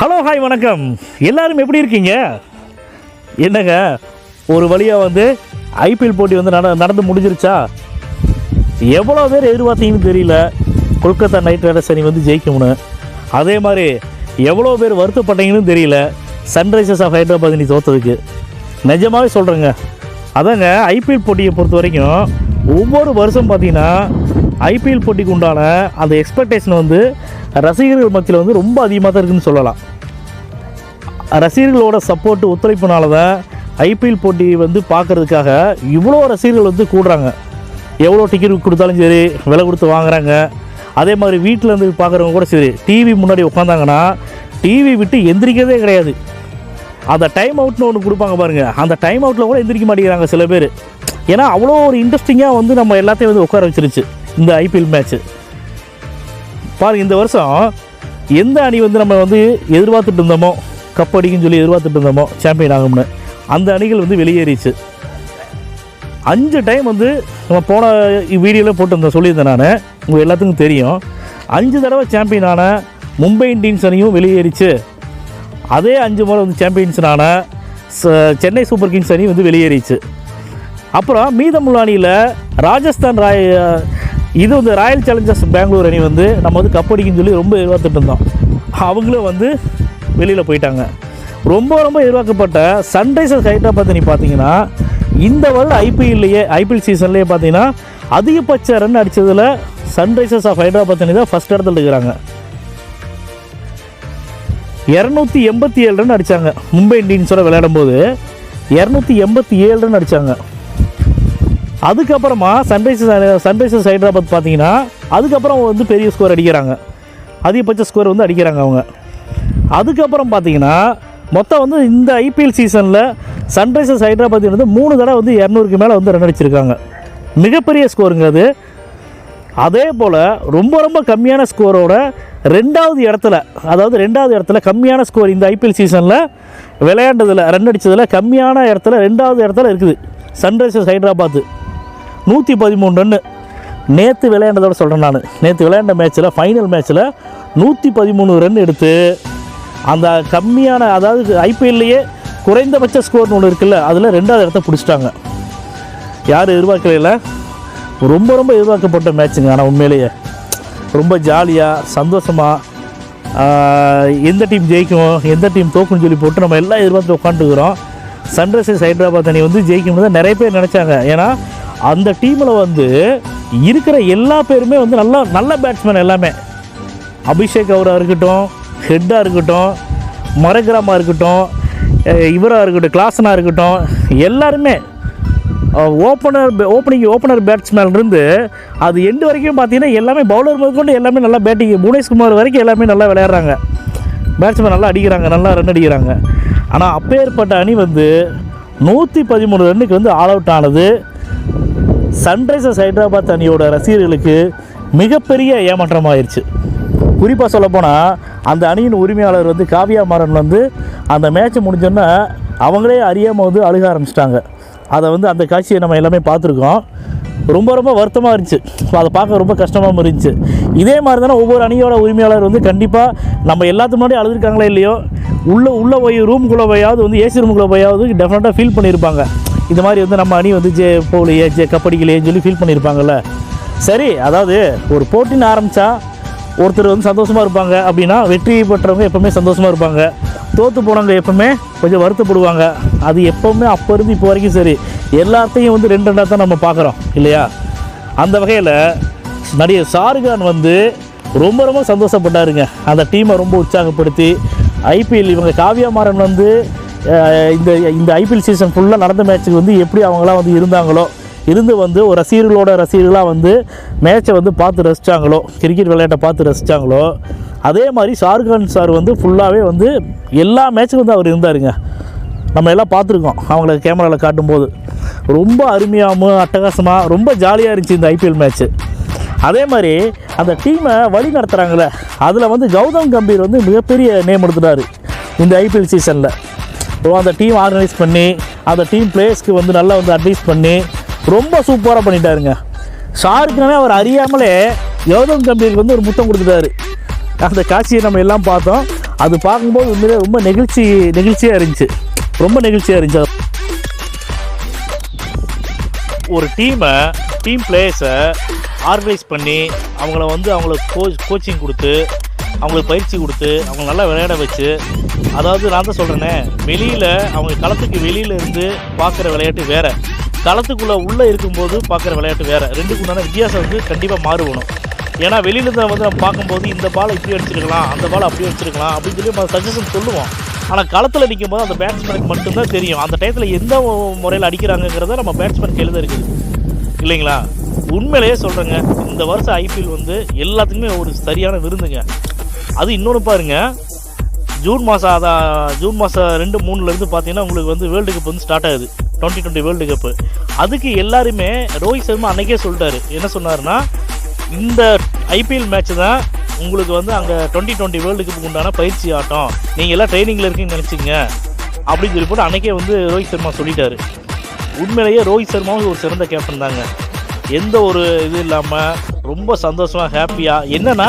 Hello hi வணக்கம். எல்லாரும் எப்படி இருக்கீங்க? என்னங்க ஒரு வழியாக வந்து ஐபிஎல் போட்டி வந்து நட நடந்து முடிஞ்சிருச்சா? எவ்வளோ பேர் எதிர்பார்த்தீங்கன்னு தெரியல. கொல்கத்தா நைட் ரைடர்ஸ் அணி வந்து ஜெயிக்கும்னு. அதே மாதிரி எவ்வளோ பேர் வருத்தப்பட்டீங்கன்னு தெரியல. சன்ரைசர்ஸ் ஆஃப் ஹைதராபாத் அணி தோத்ததுக்கு. நிஜமாகவே சொல்கிறேங்க அதாங்க ஐபிஎல் போட்டியை பொறுத்த வரைக்கும் ஒவ்வொரு வருஷம் பார்த்தீங்கன்னா ஐபிஎல் போட்டிக்கு உண்டான அந்த எக்ஸ்பெக்டேஷன் வந்து ரசிகர்கள் மத்தியில் வந்து ரொம்ப அதிகமாக தான் இருக்குதுன்னு சொல்லலாம். ரசிகர்களோட சப்போர்ட் ஒத்துழைப்புனால தான் ஐபிஎல் போட்டி வந்து பார்க்கறதுக்காக இவ்வளோ ரசிகர்கள் வந்து கூடுறாங்க. எவ்வளோ டிக்கெட் கொடுத்தாலும் சரி விலை கொடுத்து வாங்குறாங்க. அதே மாதிரி வீட்டில் இருந்து பார்க்குறவங்க கூட சரி டிவி முன்னாடி உட்காந்தாங்கன்னா டிவி விட்டு எந்திரிக்கிறதே கிடையாது. அந்த டைம் அவுட்னு ஒன்று கொடுப்பாங்க பாருங்கள் அந்த டைம் அவுட்டில் கூட எந்திரிக்க மாட்டேங்கிறாங்க சில பேர். ஏன்னா அவ்வளோ ஒரு இன்ட்ரெஸ்டிங்காக வந்து நம்ம எல்லாத்தையும் வந்து உட்கார வச்சிருச்சு. இந்த ஐபிஎல் மேட்ச்சு பாருங்கள் இந்த வருஷம் எந்த அணி வந்து நம்ம வந்து எதிர்பார்த்துட்டு இருந்தோமோ கப் அடிக்குன்னு சொல்லி எதிர்பார்த்துட்டு இருந்தோமோ சாம்பியன் ஆகும்னு அந்த அணிகள் வந்து வெளியேறிச்சு. அஞ்சு டைம் வந்து நம்ம போன வீடியோவில் போட்டிருந்தேன் சொல்லியிருந்தேன் நான். உங்கள் எல்லாத்துக்கும் தெரியும். அஞ்சு தடவை சாம்பியன் ஆன மும்பை இந்தியன்ஸ் அணியும் வெளியேறிச்சு. அதே அஞ்சு முறை வந்து சாம்பியன்ஸ்னான சென்னை சூப்பர் கிங்ஸ் அணி வந்து வெளியேறிச்சு. அப்புறம் மீதமுள்ள அணியில் ராஜஸ்தான் ராய் இது வந்து ராயல் சேலஞ்சர்ஸ் பெங்களூர் அணி வந்து நம்ம வந்து கப் அடிக்குன்னு சொல்லி ரொம்ப எதிர்பார்த்துட்டு இருந்தோம். அவங்களும் வந்து வெளியில் போயிட்டாங்க. ரொம்ப ரொம்ப எதிர்பார்க்கப்பட்ட சன்ரைசர்ஸ் ஹைதராபாத் அணி பார்த்தீங்கன்னா இந்த வருட ஐபிஎல்லையே ஐபிஎல் சீசன்லேயே பார்த்தீங்கன்னா அதிகபட்ச ரன் அடித்ததில் சன்ரைசர்ஸ் ஆஃப் ஹைதராபாத் அணி தான் ஃபஸ்ட் இடத்துல இருக்கிறாங்க. இரநூத்தி எண்பத்தி ஏழு ரன் அடித்தாங்க மும்பை இந்தியன்ஸோட விளையாடும் போது இரநூத்தி எண்பத்தி ஏழு ரன் அடித்தாங்க அதுக்கப்புறமா சன்ரைசர்ஸ் சன்ரைசர்ஸ் ஹைதராபாத் பார்த்தீங்கன்னா அதுக்கப்புறம் வந்து பெரிய ஸ்கோர் அடிக்கிறாங்க. அதிகபட்ச ஸ்கோர் வந்து அடிக்கிறாங்க அவங்க. அதுக்கப்புறம் பார்த்தீங்கன்னா மொத்தம் வந்து இந்த ஐபிஎல் சீசனில் சன்ரைசர்ஸ் ஹைதராபாத் வந்து மூணு தடவை வந்து இரநூறுக்கு மேலே வந்து ரன் அடிச்சிருக்காங்க. மிகப்பெரிய ஸ்கோருங்க அது. அதே போல் ரொம்ப ரொம்ப கம்மியான ஸ்கோரோட ரெண்டாவது இடத்துல அதாவது ரெண்டாவது இடத்துல கம்மியான ஸ்கோர் இந்த ஐபிஎல் சீசனில் விளையாண்டதில் ரன் அடித்ததில் கம்மியான இடத்துல ரெண்டாவது இடத்துல இருக்குது சன்ரைசர்ஸ் ஹைதராபாத்து நூற்றி பதிமூணு ரன்னு. நேற்று விளையாண்டதோட சொல்கிறேன் நான். நேற்று விளையாண்ட மேட்ச்சில் ஃபைனல் மேட்ச்சில் நூற்றி பதிமூணு ரன் எடுத்து அந்த கம்மியான அதாவது ஐபிஎல்லையே குறைந்தபட்ச ஸ்கோர்னு ஒன்று இருக்குல்ல அதில் ரெண்டாவது இடத்த பிடிச்சிட்டாங்க. யாரும் எதிர்பார்க்கல ரொம்ப ரொம்ப எதிர்பார்க்கப்பட்ட மேட்ச்சுங்க ஆனால் உண்மையிலேயே. ரொம்ப ஜாலியாக சந்தோஷமாக எந்த டீம் ஜெயிக்கும் எந்த டீம் தோக்குன்னு சொல்லி போட்டு நம்ம எல்லாம் எதிர்பார்த்து உட்காந்துக்கிறோம் சன்ரைசர்ஸ் ஹைதராபாத் அணி வந்து ஜெயிக்கும்னு தான் நிறைய பேர் நினச்சாங்க. ஏன்னா அந்த டீமில் வந்து இருக்கிற எல்லா பேருமே வந்து நல்ல நல்ல பேட்ஸ்மேன் எல்லாமே. அபிஷேக் அவராக இருக்கட்டும் ஹெட்டாக இருக்கட்டும் மரகிராமா இருக்கட்டும் இவராக இருக்கட்டும் கிளாஸனாக இருக்கட்டும் எல்லாருமே ஓப்பனர் ஓப்பனிங் ஓப்பனர் பேட்ஸ்மேன் இருந்து அது எண்டு வரைக்கும் பார்த்தீங்கன்னா எல்லாமே பவுலர் முதற்கொண்டு எல்லாமே நல்லா பேட்டிங் புவனேஷ்குமார் வரைக்கும் எல்லாமே நல்லா விளையாடுறாங்க. பேட்ஸ்மேன் நல்லா அடிக்கிறாங்க நல்லா ரன் அடிக்கிறாங்க. ஆனால் அப்பேற்பட்ட அணி வந்து நூற்றி பதிமூணு ரன்னுக்கு வந்து ஆல் அவுட் ஆனது. சன்ரைசர்ஸ் ஹைதராபாத் அணியோட ரசிகர்களுக்கு மிகப்பெரிய ஏமாற்றமாயிருச்சு. குறிப்பாக சொல்லப்போனால் அந்த அணியின் உரிமையாளர் வந்து காவியா மாறன் வந்து அந்த மேட்ச் முடிஞ்சோன்னா அவங்களே அறியாமல் வந்து அழுக ஆரம்பிச்சிட்டாங்க. அதை வந்து அந்த காட்சியை நம்ம எல்லாமே பார்த்துருக்கோம். ரொம்ப ரொம்ப வருத்தமாக இருந்துச்சு. அதை பார்க்க ரொம்ப கஷ்டமாகவும் இருந்துச்சு. இதே மாதிரி தானே ஒவ்வொரு அணியோட உரிமையாளர் வந்து கண்டிப்பாக நம்ம எல்லாத்துக்கு முன்னாடி அழுதுருக்காங்களே இல்லையோ? உள்ளே உள்ளே போய் ரூமுக்குள்ளே போயாவது வந்து ஏசி ரூமுக்குள்ளே போயாவது டெஃபினட்டாக ஃபீல் பண்ணியிருப்பாங்க. இந்த மாதிரி வந்து நம்ம அணி வந்து ஜே போகலையே ஜே கப்படிக்கலையேன்னு சொல்லி ஃபீல் பண்ணியிருப்பாங்கல்ல சரி அதாவது ஒரு போட்டின்னு ஆரம்பித்தா ஒருத்தர் வந்து சந்தோஷமாக இருப்பாங்க. அப்படின்னா வெற்றி பெற்றவங்க எப்போவுமே சந்தோஷமாக இருப்பாங்க. தோற்று போனவங்க எப்போவுமே கொஞ்சம் வருத்தப்படுவாங்க. அது எப்போவுமே அப்போ இருந்து இப்போ வரைக்கும் சரி. எல்லாத்தையும் வந்து ரெண்டு ரெண்டாக தான் நம்ம பார்க்குறோம் இல்லையா? அந்த வகையில் நடிகர் ஷாருக்கான் வந்து ரொம்ப ரொம்ப சந்தோஷப்பட்டாருங்க. அந்த டீமை ரொம்ப உற்சாகப்படுத்தி ஐபிஎல் இவங்க காவியா மாறன் வந்து இந்த இந்த ஐபிஎல் சீசன் ஃபுல்லாக நடந்த மேட்ச்சுக்கு வந்து எப்படி அவங்களாம் வந்து இருந்தாங்களோ இருந்து வந்து ஒரு ரசிகர்களோட ரசிகர்களாக வந்து மேட்சை வந்து பார்த்து ரசித்தாங்களோ கிரிக்கெட் விளையாட்டை பார்த்து ரசித்தாங்களோ அதே மாதிரி ஷாருக்கான் சார் வந்து ஃபுல்லாகவே வந்து எல்லா மேட்ச்சுக்கும் வந்து அவர் இருந்தாருங்க. நம்ம எல்லாம் பார்த்துருக்கோம் அவங்கள கேமராவில் காட்டும்போது. ரொம்ப அருமையாகவும் அட்டகாசமாக ரொம்ப ஜாலியாக இருந்துச்சு இந்த ஐபிஎல் மேட்ச்சு அதே மாதிரி அந்த டீமை வழி நடத்துகிறாங்களே அதில் வந்து கௌதம் கம்பீர் வந்து மிகப்பெரிய நேம் எடுத்துட்டார் இந்த ஐபிஎல் சீசனில் அந்த டீம் ஆர்கனைஸ் பண்ணி அந்த டீம் பிளேயர்ஸ்க்கு வந்து நல்லா வந்து அட்வைஸ் பண்ணி ரொம்ப சூப்பராக பண்ணிட்டாருங்க. ஷாருக்குனாவே அவர் அறியாமலே கௌதம் கம்பீருக்கு வந்து ஒரு முத்தம் கொடுத்துட்டாரு. அந்த காட்சியை நம்ம எல்லாம் பார்த்தோம். அது பார்க்கும்போது உண்மையிலே ரொம்ப நெகிழ்ச்சி நெகிழ்ச்சியாக இருந்துச்சு. ரொம்ப நெகிழ்ச்சியாக இருந்துச்சு. ஒரு டீமை டீம் பிளேயர்ஸை ஆர்கனைஸ் பண்ணி அவங்கள வந்து அவங்களுக்கு கோச் கோச்சிங் கொடுத்து அவங்களுக்கு பயிற்சி கொடுத்து அவங்க நல்லா விளையாட வச்சு அதாவது நான் தான் சொல்கிறேனே வெளியில் அவங்க களத்துக்கு வெளியில் இருந்து பார்க்குற விளையாட்டு வேறு. களத்துக்குள்ளே உள்ளே இருக்கும்போது பார்க்குற விளையாட்டு வேறு. ரெண்டுக்கு உண்டான வித்தியாசம் வந்து கண்டிப்பாக மாறுபணும் ஏன்னா வெளியிலேருந்து வந்து நம்ம பார்க்கும்போது இந்த பாலை இப்படி அடிச்சிருக்கலாம் அந்த பாலை அப்படி அடிச்சிருக்கலாம் அப்படின்னு சொல்லி நம்ம சஜஷன் சொல்லுவோம். ஆனால் களத்தில் நிற்கும் போது அந்த பேட்ஸ்மேனுக்கு மட்டும்தான் தெரியும். அந்த டயத்தில் எந்த முறையில் அடிக்கிறாங்கங்கிறத நம்ம பேட்ஸ்மேன் கையில் தான் இருக்குது. இல்லைங்களா? உண்மையிலேயே சொல்கிறேங்க இந்த வருஷம் ஐபிஎல் வந்து எல்லாத்துக்குமே ஒரு சரியான விருந்துங்க. அது இன்னொன்று பாருங்க. ஜூன் மாதம் அதான் ஜூன் மாதம் ரெண்டு மூணுலேருந்து பார்த்தீங்கன்னா உங்களுக்கு வந்து வேர்ல்டு கப் வந்து ஸ்டார்ட் ஆகுது. டுவெண்ட்டி டுவெண்ட்டி வேர்ல்டு கப்பு அதுக்கு எல்லாருமே ரோஹித் சர்மா அன்னைக்கே சொல்லிட்டாரு. என்ன சொன்னார்னா இந்த ஐபிஎல் மேட்ச் தான் உங்களுக்கு வந்து அங்கே டுவெண்ட்டி டுவெண்ட்டி வேர்ல்டு கப்புக்கு உண்டான பயிற்சி ஆட்டம். நீங்கள் எல்லாம் ட்ரைனிங்கில் இருக்கீங்கன்னு நினச்சிங்க. அப்படின்னு சொல்லி போட்டு அன்னைக்கே வந்து ரோஹித் சர்மா சொல்லிட்டாரு. உண்மையிலேயே ரோஹித் சர்மாவும் ஒரு சிறந்த கேப்டன் தாங்க. எந்த ஒரு இது இல்லாமல் ரொம்ப சந்தோஷமாக ஹாப்பியாக என்னென்னா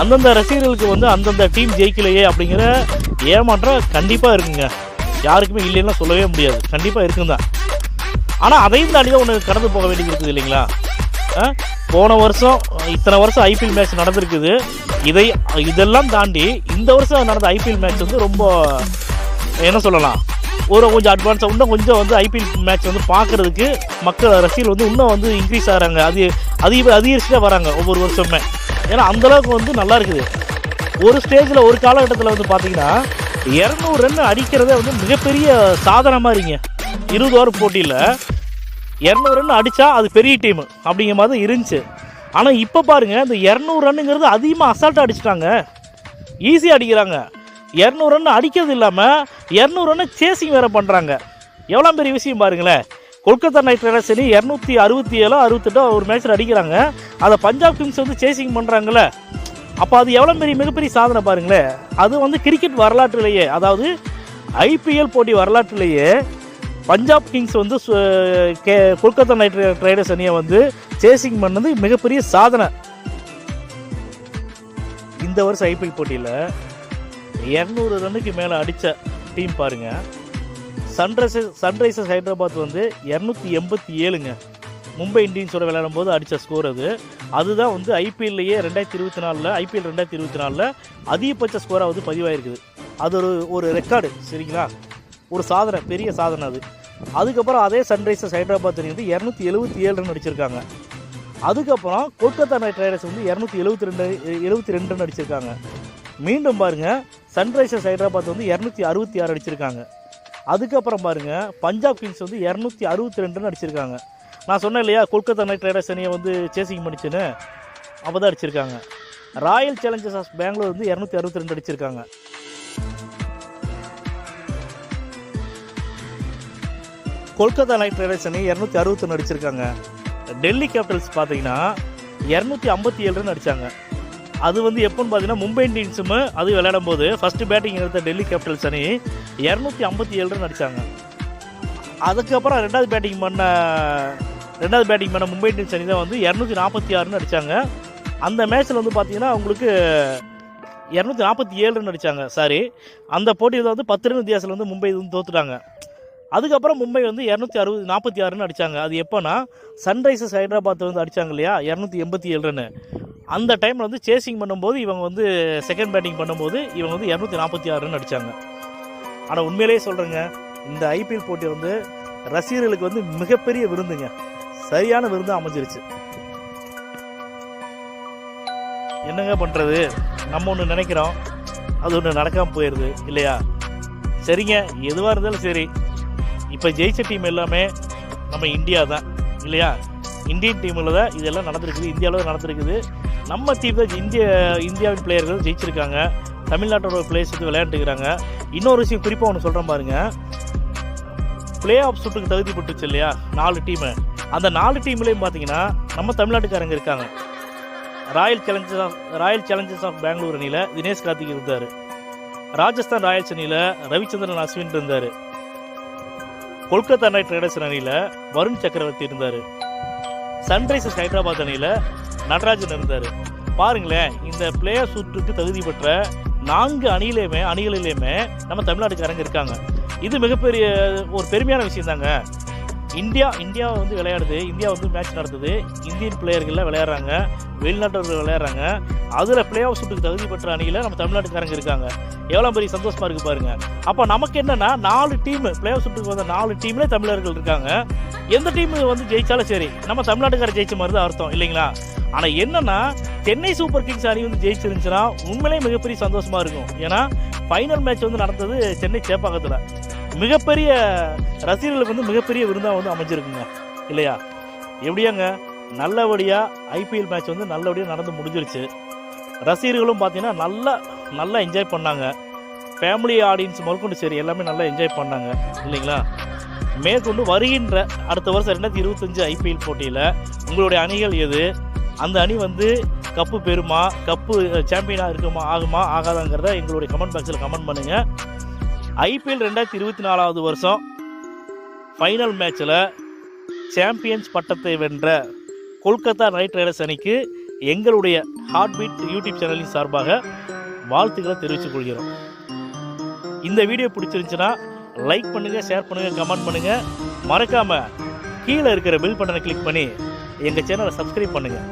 அந்தந்த ரசிகர்களுக்கு வந்து அந்தந்த டீம் ஜெயிக்கலையே அப்படிங்கிற ஏமாற்றம் கண்டிப்பாக இருக்குங்க. யாருக்குமே இல்லைன்னா சொல்லவே முடியாது. கண்டிப்பாக இருக்குங்க ஆனால் அதையும் தாண்டி தான் ஒன்று கடந்து போக வேண்டியது இருக்குது இல்லைங்களா? போன வருஷம் இத்தனை வருஷம் ஐபிஎல் மேட்ச் நடந்திருக்குது. இதை இதெல்லாம் தாண்டி இந்த வருஷம் நடந்த ஐபிஎல் மேட்ச் வந்து ரொம்ப என்ன சொல்லலாம்? ஒரு கொஞ்சம் அட்வான்ஸாக இன்னும் கொஞ்சம் வந்து ஐபிஎல் மேட்ச் வந்து பார்க்குறதுக்கு மக்கள் ரசிகர்கள் வந்து இன்னும் வந்து இன்க்ரீஸ் ஆகிறாங்க. அது அதிக அதிகரிச்சுட்டே வராங்க ஒவ்வொரு வருஷமே ஏன்னா அந்தளவுக்கு வந்து நல்லா இருக்குது. ஒரு ஸ்டேஜில் ஒரு காலகட்டத்தில் வந்து பார்த்தீங்கன்னா இரநூறு ரன் அடிக்கிறதே வந்து மிகப்பெரிய சாதனை மாதிரிங்க இருபது ஓவர் போட்டியில் இரநூறு ரன் அடித்தா அது பெரிய டீம் அப்படிங்கிற மாதிரி தான் இருந்துச்சு. ஆனால் இப்போ பாருங்கள் இந்த இரநூறு ரன்னுங்கிறது அதிகமாக அசால்ட்டாக அடிச்சிட்டாங்க. ஈஸியாக அடிக்கிறாங்க. இரநூறு ரன் அடிக்கிறது இல்லாமல் இரநூறு ரன்னை சேசிங் வேறு பண்ணுறாங்க எவ்வளோ பெரிய விஷயம் பாருங்களேன். கொல்கத்தா நைட் ரைடர்ஸ் அணி இரநூத்தி அறுபத்தி ஏழோ அறுபத்தெட்டோ ஒரு மேட்ச்சில் அடிக்கிறாங்க அதை பஞ்சாப் கிங்ஸ் வந்து சேசிங் பண்ணுறாங்கல்ல அப்போ அது எவ்வளோ பெரிய மிகப்பெரிய சாதனை பாருங்களேன் அது வந்து கிரிக்கெட் வரலாற்றிலேயே அதாவது ஐபிஎல் போட்டி வரலாற்றிலேயே பஞ்சாப் கிங்ஸ் வந்து சு- கே கொல்கத்தா நைட் ரைடர்ஸ் அணியை வந்து சேசிங் பண்ணது மிகப்பெரிய சாதனை. இந்த வருஷம் ஐபிஎல் போட்டியில் இரநூறு ரன்னுக்கு மேலே அடித்த டீம் பாருங்கள் சன்ரைசர்ஸ் சன்ரைசர்ஸ் ஹைதராபாத் வந்து இரநூத்தி எண்பத்தி ஏழுங்க. மும்பை இந்தியன்ஸோட விளையாடும் போது அடித்த ஸ்கோர் அது. அதுதான் வந்து ஐபிஎல்லையே ரெண்டாயிரத்தி இருபத்தி நாலில் ஐபிஎல் ரெண்டாயிரத்தி இருபத்தி நாலில் அதிகபட்ச ஸ்கோராக வந்து பதிவாயிருக்குது. அது ஒரு ஒரு ரெக்கார்டு சரிங்களா? ஒரு சாதனை பெரிய சாதனை அது. அதுக்கப்புறம் அதே சன்ரைசர்ஸ் ஹைதராபாத் அணி வந்து இரநூத்தி எழுபத்தி ஏழு ரன் அடிச்சிருக்காங்க அதுக்கப்புறம் கொல்கத்தா நைட் ரைடர்ஸ் வந்து இரநூத்தி எழுபத்தி ரெண்டு எழுபத்தி ரெண்டு ரன் அடிச்சிருக்காங்க மீண்டும் பாருங்க சன்ரைசர்ஸ் ஹைதராபாத் வந்து இரநூத்தி அறுபத்தி ஆறு அடிச்சிருக்காங்க. அதுக்கப்புறம் பாருங்க பஞ்சாப் கிங்ஸ் வந்து இரநூத்தி அறுபத்தி ரெண்டுன்னு அடிச்சிருக்காங்க. நான் சொன்னேன் இல்லையா கொல்கத்தா நைட் ரைடர்ஸ் அணியை வந்து சேசிங் பண்ணிச்சுன்னு? அப்போ தான் அடிச்சிருக்காங்க. ராயல் சேலஞ்சர்ஸ் ஆஃப் பெங்களூர் வந்து இரநூத்தி அறுபத்தி ரெண்டு அடிச்சிருக்காங்க. கொல்கத்தா நைட் ரைடர்ஸ் அணி இரநூத்தி அறுபத்தொன்று அடிச்சிருக்காங்க. டெல்லி கேபிட்டல்ஸ் பார்த்தீங்கன்னா இரநூத்தி ஐம்பத்தி ஏழு ரன் அடித்தாங்க அது வந்து எப்போன்னு பார்த்தீங்கன்னா மும்பை இந்தியன்ஸும் அது விளையாடும் போது ஃபஸ்ட்டு பேட்டிங் எடுத்த டெல்லி கேபிட்டல்ஸ் அணி இரநூத்தி ஐம்பத்தி ஏழு ரன் அடித்தாங்க அதுக்கப்புறம் ரெண்டாவது பேட்டிங் பண்ண ரெண்டாவது பேட்டிங் பண்ண மும்பை இந்தியன்ஸ் அணி தான் வந்து இரநூத்தி நாற்பத்தி ஆறுன்னு அடித்தாங்க அந்த மேட்ச்சில் வந்து பார்த்தீங்கன்னா உங்களுக்கு இரநூத்தி நாற்பத்தி ஏழு ரன் அடித்தாங்க சாரி அந்த போட்டியில் வந்து பத்து ரன் வித்தியாசத்தில் வந்து மும்பை வந்து தோத்துட்டாங்க. அதுக்கப்புறம் மும்பை வந்து இரநூத்தி அறுபது நாற்பத்தி ஆறுன்னு அடித்தாங்க அது எப்போனா சன்ரைசர்ஸ் ஹைதராபாத் வந்து அடித்தாங்க இல்லையா? இரநூத்தி எண்பத்தி ஏழு ரன்னு அந்த டைமில் வந்து சேசிங் பண்ணும்போது இவங்க வந்து செகண்ட் பேட்டிங் பண்ணும்போது இவங்க வந்து இரநூத்தி நாற்பத்தி ஆறு ரன் அடித்தாங்க ஆனால் உண்மையிலேயே சொல்கிறேங்க இந்த ஐபிஎல் போட்டி வந்து ரசிகர்களுக்கு வந்து மிகப்பெரிய விருந்துங்க. சரியான விருந்து அமைஞ்சிருச்சு. என்னங்க பண்ணுறது நம்ம ஒன்று நினைக்கிறோம். அது ஒன்று நடக்காமல் போயிடுது இல்லையா? சரிங்க எதுவாக இருந்தாலும் சரி. இப்போ ஜெயிச்ச டீம் எல்லாமே நம்ம இந்தியா தான் இல்லையா? இந்தியன் டீமில் தான் இதெல்லாம் நடந்திருக்குது இந்தியாவில் தான் நடந்திருக்குது. நம்ம டீம் தான் இந்திய இந்தியாவின் பிளேயர்கள் ஜெயிச்சிருக்காங்க. தமிழ்நாட்டோட பிளேயர்ஸ் வந்து விளையாண்டுக்கிறாங்க. இன்னொரு விஷயம் குறிப்பாக ஒன்று சொல்கிறேன் பாருங்க. பிளே ஆஃப் சுட்டுக்கு தகுதி பெற்றுச்சு இல்லையா? நாலு டீமு அந்த நாலு டீம்லேயும் பார்த்தீங்கன்னா நம்ம தமிழ்நாட்டுக்காரங்க இருக்காங்க. Royal Challengers of Royal Challengers of Bangalore அணியில் தினேஷ் கார்த்திக் இருந்தார். ராஜஸ்தான் ராயல்ஸ் அணியில் ரவிச்சந்திரன் அஸ்வின் இருந்தார். கொல்கத்தா நைட் ரைடர்ஸ் அணியில் வருண் சக்கரவர்த்தி இருந்தார். சன்ரைசர்ஸ் ஹைதராபாத் அணியில் நடராஜன் இருந்தார். பாருங்களேன் இந்த பிளேயர் சுற்றுக்கு தகுதி பெற்ற நான்கு அணியிலையுமே அணிகளிலையுமே நம்ம தமிழ்நாட்டுக்காரங்க இருக்காங்க. இது மிகப்பெரிய ஒரு பெருமையான விஷயம் தாங்க. இந்தியா இந்தியா வந்து விளையாடுது. இந்தியா வந்து மேட்ச் நடத்துது. இந்தியன் பிளேயர்கள்லாம் விளையாடுறாங்க. வெளிநாட்டவர்கள் விளையாடுறாங்க. அதில் பிளே ஆஃப் சுட்டுக்கு தகுதி பெற்ற அணியில் நம்ம தமிழ்நாட்டுக்காரங்க இருக்காங்க. எவ்வளோ பெரிய சந்தோஷமாக இருக்கு பாருங்க. அப்போ நமக்கு என்னென்னா நாலு டீம் பிளே ஆஃப் சுட்டுக்கு வந்த நாலு டீம்ல தமிழர்கள் இருக்காங்க. எந்த டீம் வந்து ஜெயித்தாலும் சரி நம்ம தமிழ்நாட்டுக்கார ஜெயிச்ச மாதிரி தான் அர்த்தம் இல்லைங்களா? ஆனால் என்னென்னா சென்னை சூப்பர் கிங்ஸ் அணி வந்து ஜெயிச்சிருந்துச்சுன்னா உண்மையிலேயே மிகப்பெரிய சந்தோஷமாக இருக்கும். ஏன்னா ஃபைனல் மேட்ச் வந்து நடந்தது சென்னை சேப்பாக்கத்தில். மிகப்பெரிய ரசிகர்களுக்கு வந்து மிகப்பெரிய விருந்தாக வந்து அமைஞ்சிருக்குங்க. இல்லையா? எப்படியாங்க? நல்லபடியாக ஐபிஎல் மேட்ச் வந்து நல்லபடியாக நடந்து முடிஞ்சிருச்சு. ரசிகர்களும் பார்த்தீங்கன்னா நல்லா நல்லா என்ஜாய் பண்ணாங்க. ஃபேமிலி ஆடியன்ஸ் முதற்கொண்டு சரி எல்லாமே நல்லா என்ஜாய் பண்ணாங்க. இல்லைங்களா? மேற்கொண்டு வருகின்ற அடுத்த வருஷம் ரெண்டாயிரத்தி இருபத்தஞ்சு ஐபிஎல் போட்டியில் உங்களுடைய அணிகள் எது? அந்த அணி வந்து கப்பு பெறுமா? கப்பு சாம்பியனாக இருக்குமா? ஆகுமா? ஆகாதாங்கிறத எங்களுடைய கமெண்ட் பாக்ஸில் கமெண்ட் பண்ணுங்கள் ஐபிஎல் ரெண்டாயிரத்தி இருபத்தி நாலாவது வருஷம் ஃபைனல் மேட்ச்சில் சாம்பியன்ஸ் பட்டத்தை வென்ற கொல்கத்தா நைட் ரைடர்ஸ் அணிக்கு எங்களுடைய ஹார்ட் பீட் யூடியூப் சேனலின் சார்பாக வாழ்த்துக்களை தெரிவித்துக் கொள்கிறோம். இந்த வீடியோ பிடிச்சிருந்துச்சுன்னா லைக் பண்ணுங்கள் ஷேர் பண்ணுங்கள் கமெண்ட் பண்ணுங்கள் மறக்காமல் கீழே இருக்கிற பில் பட்டனை கிளிக் பண்ணி எங்கள் சேனலை சப்ஸ்கிரைப் பண்ணுங்கள்